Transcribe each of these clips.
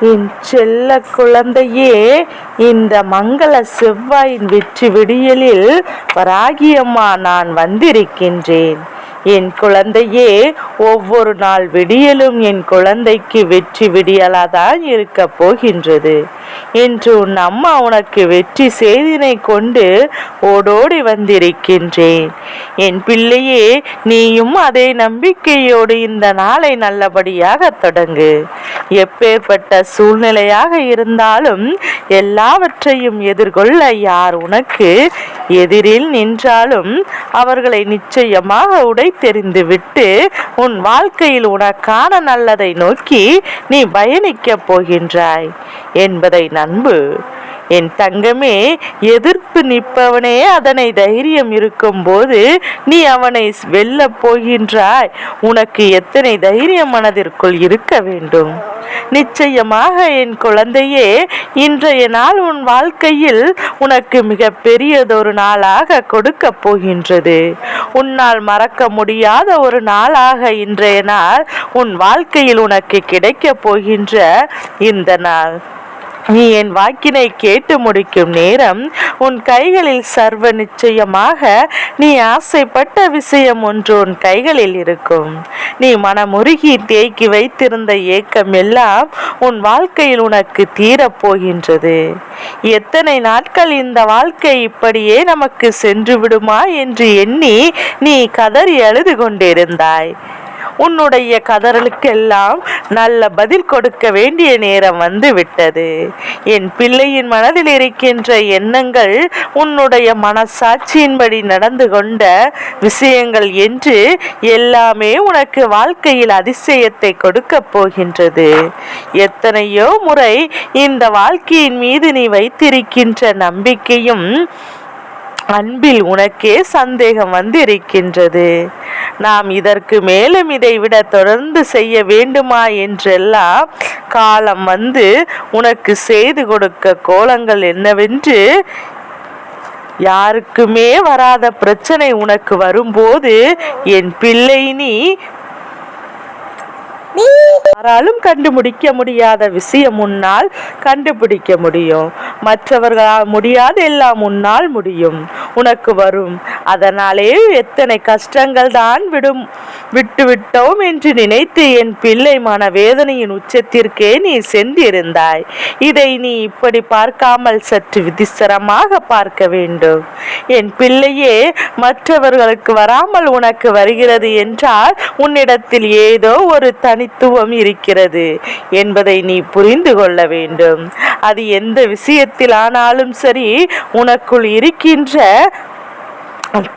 என் செல்ல குழந்தையே இந்த மங்கள செவ்வாயின் வெற்றி விடியலில் வராகியம்மா நான் வந்திருக்கின்றேன். என் குழந்தையே ஒவ்வொரு நாள் விடியலும் என் குழந்தைக்கு வெற்றி விடியலாதான் இருக்க போகின்றது. என்று உன் அம்மா உனக்கு வெற்றி செய்தினை கொண்டு ஓடோடி வந்திருக்கின்றேன். என் பிள்ளையே நீயும் அதே நம்பிக்கையோடு இந்த நாளை நல்லபடியாக தொடங்கு. எப்பேற்பட்ட சூழ்நிலையாக இருந்தாலும் எல்லாவற்றையும் எதிர்கொள்ள யார் உனக்கு எதிரில் நின்றாலும் அவர்களை நிச்சயமாக உடை தெரிந்து விட்டு உன் வாழ்க்கையில் உனக்கான நல்லதை நோக்கி நீ பயணிக்கப் போகின்றாய் என்பதை நண்பு என் தங்கமே எதிர்ப்பு நிற்பவனே அதனை தைரியம் இருக்கும்போது நீ அவனை வெல்ல போகின்றாய். உனக்கு எத்தனை தைரியம் மனதிற்குள் இருக்க வேண்டும்? நிச்சயமாக என் குழந்தையே இன்றைய நாள் உன் வாழ்க்கையில் உனக்கு மிக பெரியதொரு நாளாக கொடுக்க போகின்றது. உன்னால் மறக்க முடியாத ஒரு நாளாக இன்றைய நாள் உன் வாழ்க்கையில் உனக்கு கிடைக்கப் போகின்ற இந்த நாள். நீ என் வாக்கினை கேட்டு முடிக்கும் நேரம் உன் கைகளில் சர்வ நிச்சயமாக நீ ஆசைப்பட்ட விஷயம் ஒன்று உன் கைகளில் இருக்கும். நீ மனமுருகி தேக்கி வைத்திருந்த ஏக்கம் எல்லாம் உன் வாழ்க்கையில் உனக்கு தீரப்போகின்றது எத்தனை நாட்கள் இந்த வாழ்க்கை இப்படியே நமக்கு சென்று விடுமா என்று எண்ணி நீ கதறி அழுது கொண்டிருந்தாய். உன்னுடைய கதறலுக்கெல்லாம் நல்ல பதில் கொடுக்க வேண்டிய நேரம் வந்து விட்டது என் பிள்ளையின் மனதில் இருக்கின்ற எண்ணங்கள் உன்னுடைய மனசாட்சியின்படி நடந்து கொண்ட விஷயங்கள் என்று எல்லாமே உனக்கு வாழ்க்கையில் அதிசயத்தை கொடுக்க போகின்றது. எத்தனையோ முறை இந்த வாழ்க்கையின் மீது நீ வைத்திருக்கின்ற நம்பிக்கையும் அன்பில் உனக்கே சந்தேகம் வந்து இருக்கின்றது நாம் இதற்கு மேலும் இதைவிட தொடர்ந்து செய்ய வேண்டுமா என்றெல்லாம் காலம் வந்து உனக்கு செய்து கொடுக்க கோலங்கள் என்னவென்று யாருக்குமே வராத பிரச்சனை உனக்கு வரும்போது என் பிள்ளை நீ யாராலும் கண்டுபிடிக்க முடியாத விஷயம் உன்னால் கண்டுபிடிக்க முடியும். மற்றவர்களால் முடியாத எல்லாம் உன்னால் முடியும். உனக்கு வரும். அதனாலே எத்தனை கஷ்டங்கள் தான் விடும். விட்டுவிட்டோம் என்று நினைத்து என் பிள்ளை மன வேதனையின் உச்சத்திற்கே நீ சென்றிருந்தாய். இதை நீ இப்படி பார்க்காமல் சற்று விதிசரமாக பார்க்க வேண்டும். என் பிள்ளையே மற்றவர்களுக்கு வராமல் உனக்கு வருகிறது என்றால் உன்னிடத்தில் ஏதோ ஒரு தனி தனித்துவம் இருக்கிறது என்பதை நீ புரிந்து கொள்ள வேண்டும். அது எந்த விஷயத்தில் ஆனாலும் சரி உனக்குள் இருக்கின்ற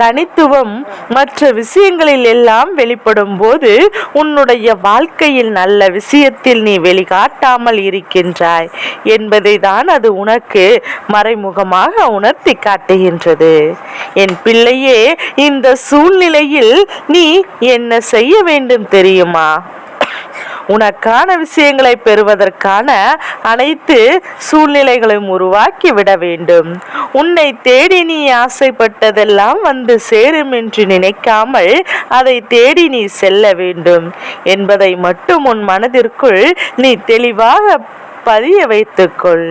தனித்துவம் மற்ற விஷயங்களில் எல்லாம் வெளிப்படும் போது உன்னுடைய வாழ்க்கையில் நல்ல விஷயத்தில் நீ வெளிகாட்டாமல் இருக்கின்றாய் என்பதை தான் அது உனக்கு மறைமுகமாக உணர்த்தி காட்டுகின்றது. என் பிள்ளையே இந்த சூழ்நிலையில் நீ என்ன செய்ய வேண்டும் தெரியுமா? உனக்கான விஷயங்களை பெறுவதற்கான அனைத்து சூழ்நிலைகளையும் உருவாக்கி விட வேண்டும். உன்னை தேடி நீ ஆசைப்பட்டதெல்லாம் வந்து சேரும் என்று நினைக்காமல் அதை தேடி நீ செல்ல வேண்டும். என்பதை மட்டும் உன் மனதிற்குள் நீ தெளிவாக பதிய வைத்துக்கொள்.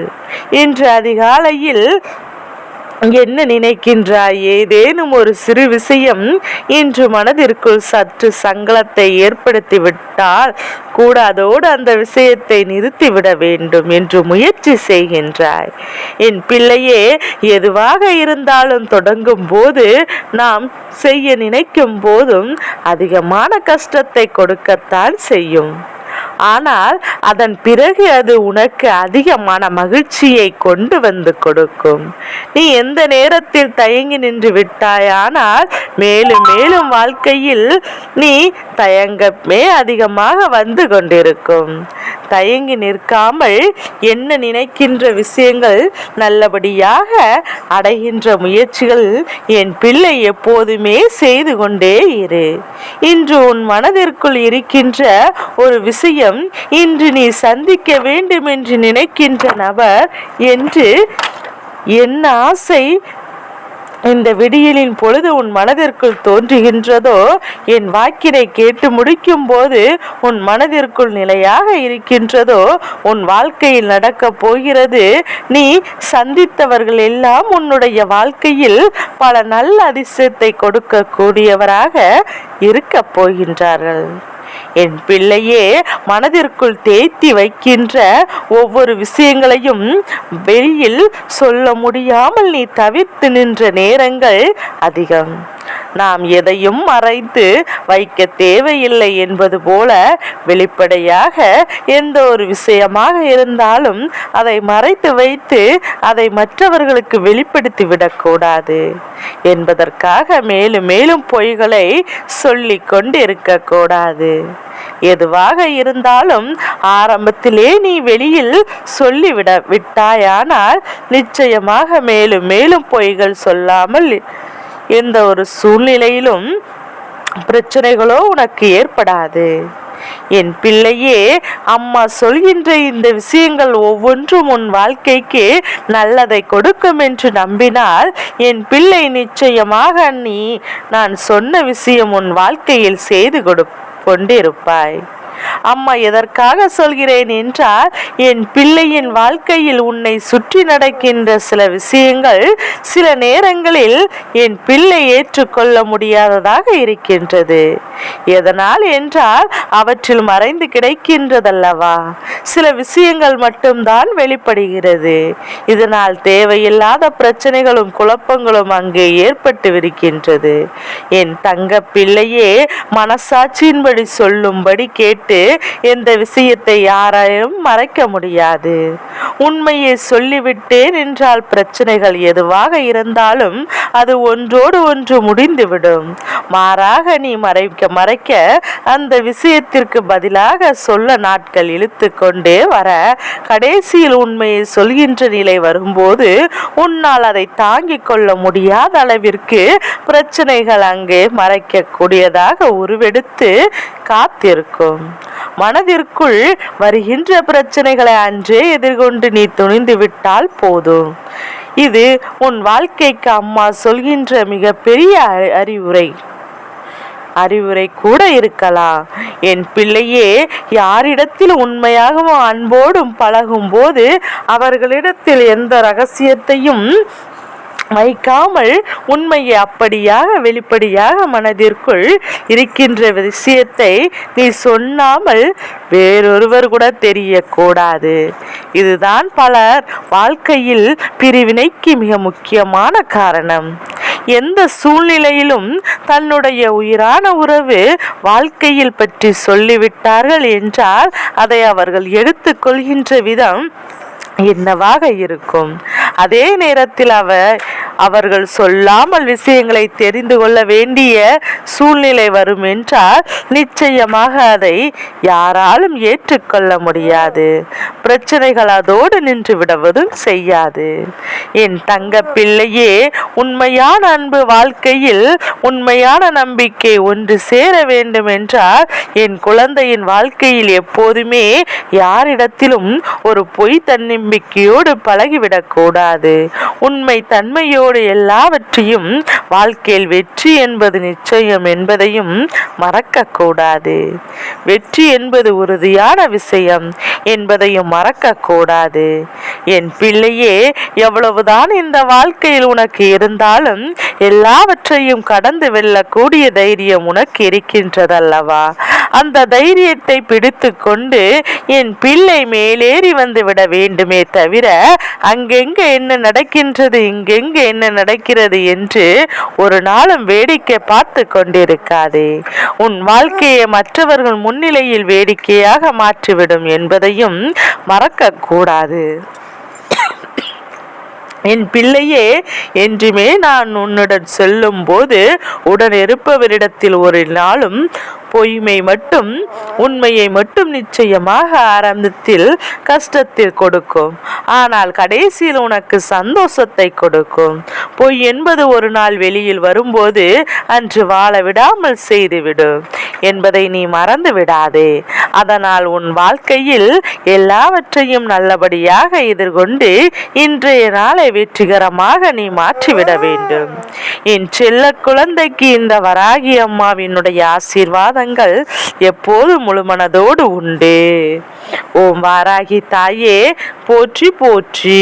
இன்று அதிகாலையில் என்ன நினைக்கின்றாய்? ஏதேனும் ஒரு சிறு விஷயம் இன்று மனதிற்குள் சற்று சங்கலத்தை ஏற்படுத்தி விட்டால் கூட அதோடு அந்த விஷயத்தை நிறுத்திவிட வேண்டும் என்று முயற்சி செய்கின்றாய். என் பிள்ளையே எதுவாக இருந்தாலும் தொடங்கும் போது நாம் செய்ய நினைக்கும் போதும் அதிகமான கஷ்டத்தை கொடுக்கத்தான் செய்யும். ஆனால் அதன் பிறகு அது உனக்கு அதிகமான மகிழ்ச்சியை கொண்டு வந்து கொடுக்கும். நீ எந்த நேரத்தில் தயங்கி நின்று விட்டாயானால் மேலும் மேலும் வாழ்க்கையில் நீ தயங்கமே அதிகமாக வந்து கொண்டிருக்கும். தயங்கி நிற்காமல் என்ன நினைக்கின்ற விஷயங்கள் நல்லபடியாக அடைகின்ற முயற்சிகள் என் பிள்ளை எப்போதுமே செய்து கொண்டே இரு. இன்று உன் மனதிற்குள் இருக்கின்ற ஒரு விஷயம் இன்று நீ சந்திக்க வேண்டும் என்று நினைக்கின்ற நபர் என்று என் ஆசை இந்த விடியலின் பொழுது உன் மனதிற்குள் தோன்றுகின்றதோ? என் வாக்கினை கேட்டு முடிக்கும் போது உன் மனதிற்குள் நிலையாக இருக்கின்றதோ? உன் வாழ்க்கையில் நடக்கப் போகிறது. நீ சந்தித்தவர்கள் எல்லாம் உன்னுடைய வாழ்க்கையில் பல நல்ல அதிசயத்தை கொடுக்கக்கூடியவராக இருக்கப் போகின்றார்கள். என் பிள்ளையே மனதிற்குள் தேய்த்தி வைக்கின்ற ஒவ்வொரு விஷயங்களையும் வெளியில் சொல்ல முடியாமல் நீ தவிர்த்து நின்ற நேரங்கள் அதிகம். நாம் எதையும் மறைத்து வைக்க தேவையில்லை என்பது போல வெளிப்படையாக எந்த ஒரு விஷயமாக இருந்தாலும் அதை மறைத்து வைத்து அதை மற்றவர்களுக்கு வெளிப்படுத்தி விடக்கூடாது என்பதற்காக மேலும் மேலும் பொய்களை சொல்லி கொண்டு இருக்கக்கூடாது எதுவாக இருந்தாலும் ஆரம்பத்திலே நீ வெளியில் சொல்லிவிட விட்டாயானால் நிச்சயமாக மேலும் மேலும் பொய்கள் சொல்லாமல் எந்த ஒரு சூழ்நிலையிலும் பிரச்சனைகளோ உனக்கு ஏற்படாது. என் பிள்ளையே அம்மா சொல்கின்ற இந்த விஷயங்கள் ஒவ்வொன்றும் உன் வாழ்க்கைக்கு நல்லதை கொடுக்கும் என்று நம்பினால் என் பிள்ளை நிச்சயமாக நீ நான் சொன்ன விஷயம் உன் வாழ்க்கையில் செய்து கொடு கொண்டிருப்பாய். அம்மா எதற்காக சொல்கிறேன் என்றால் என் பிள்ளையின் வாழ்க்கையில் உன்னை சுற்றி நடக்கின்ற சில விஷயங்கள் சில நேரங்களில் என் பிள்ளை ஏற்றுக்கொள்ள முடியாததாக இருக்கின்றது. எதனால் என்றால் அவற்றில் மறைந்து கிடைக்கின்றதல்லவா? சில விஷயங்கள் மட்டும்தான் வெளிப்படுகிறது. இதனால் தேவையில்லாத பிரச்சனைகளும் குழப்பங்களும் அங்கே ஏற்பட்டு விடுக்கின்றது என் தங்க பிள்ளையே மனசாட்சியின்படி சொல்லும்படி கேட்டு எந்த விஷயத்தை யாராலும் மறைக்க முடியாது. உண்மையை சொல்லிவிட்டேன் என்றால் பிரச்சனைகள் எதுவாக இருந்தாலும் அது ஒன்றோடு ஒன்று முடிந்துவிடும். மாறாக நீ மறைக்க மறைக்க அந்த விஷயத்திற்கு பதிலாக சொல்ல நாட்கள் இழுத்து கொண்டே வர கடைசியில் உண்மையை சொல்கின்ற நிலை வரும்போது உன்னால் அதை தாங்கிக் கொள்ள முடியாத அளவிற்கு பிரச்சனைகள் அங்கே மறைக்கக்கூடியதாக உருவெடுத்து காத்திருக்கும். மனதிற்குள் வருகின்ற பிரச்சனைகளை அன்றே எதிர்கொண்டு நீ துணிந்து விட்டால் போதும். இது உன் வாழ்க்கைக்கு அம்மா சொல்கின்ற மிகப்பெரிய அறிவுரை. அறிவுரை கூட இருக்கலாம். என் பிள்ளையே யாரிடத்தில் உண்மையாகவும் அன்போடும் பழகும் போது அவர்களிடத்தில் எந்த ரகசியத்தையும் வைக்காமல் உண்மையை அப்படியாக வெளிப்படையாக மனதிற்குள் இருக்கின்ற விஷயத்தை நீ சொன்னாமல் வேறொருவர் கூட தெரியக்கூடாது. இதுதான் பலர் வாழ்க்கையில் பிரிவினைக்கு மிக முக்கியமான காரணம். எந்த சூழ்நிலையிலும் தன்னுடைய உயிரான உறவு வாழ்க்கையில் பற்றி சொல்லிவிட்டார்கள் என்றால் அதை அவர்கள் எடுத்துக்கொள்கின்ற விதம் என்னவாக இருக்கும்? அதே நேரத்தில் அவர் அவர்கள் சொல்லாமல் விஷயங்களை தெரிந்து கொள்ள வேண்டிய சூழ்நிலை வரும் என்றால் நிச்சயமாக அதை யாராலும் ஏற்றுக்கொள்ள முடியாது. பிரச்சனைகள் அதோடு நின்று விடுவதும் செய்யாது. என் தங்க பிள்ளையே உண்மையான அன்பு வாழ்க்கையில் உண்மையான நம்பிக்கை ஒன்று சேர வேண்டும் என்றால் என் குழந்தையின் வாழ்க்கையில் எப்போதுமே யாரிடத்திலும் ஒரு பொய் தன்னம்பிக்கையோடு பழகிவிடக்கூடாது. உண்மை தன்மையோடு அதோடு எல்லாவற்றையும் வாழ்க்கையில் வெற்றி என்பது நிச்சயம் என்பதையும் மறக்கக்கூடாது. வெற்றி என்பது உறுதியான விஷயம் என்பதையும் மறக்கக்கூடாது. என் பிள்ளையே எவ்வளவுதான் இந்த வாழ்க்கையில் உனக்கு இருந்தாலும் எல்லாவற்றையும் கடந்து வெல்லக்கூடிய தைரியம் உனக்கு இருக்கின்றதல்லவா? அந்த தைரியத்தை பிடித்து கொண்டு என் பிள்ளை மேலேறி வந்து விட வேண்டுமே தவிர அங்கெங்க என்ன நடக்கின்றது இங்கெங்க என்ன நடக்கிறது என்று ஒரு நாளும் வேடிக்கை பார்த்து கொண்டிருக்காதே. உன் வாழ்க்கையை மற்றவர்கள் முன்னிலையில் வேடிக்கையாக மாற்றிவிடும் என்பதையும் மறக்கக்கூடாது. என் பிள்ளையே என்றுமே நான் உன்னுடன் செல்லும் போது உடன் இருப்பவரிடத்தில் ஒரு நாளும் பொய்மை மட்டும் உண்மையை மட்டும் நிச்சயமாக ஆரம்பத்தில் கஷ்டத்தில் கொடுக்கும். ஆனால் கடைசியில் உனக்கு சந்தோஷத்தை கொடுக்கும். பொய் என்பது ஒரு நாள் வெளியில் வரும்போது அன்று வாழ விடாமல் செய்துவிடும் என்பதை நீ மறந்து விடாதே. அதனால் உன் வாழ்க்கையில் எல்லாவற்றையும் நல்லபடியாக எதிர்கொண்டு இன்றைய நாளை வெற்றிகரமாக நீ மாற்றிவிட வேண்டும். என் செல்ல குழந்தைக்கு இந்த வராகி அம்மாவினுடைய ஆசீர்வாதம் ஆசீர்வாதங்கள் எப்போது முழுமனதோடு உண்டு? ஓம் வாராகி தாயே போற்றி போற்றி.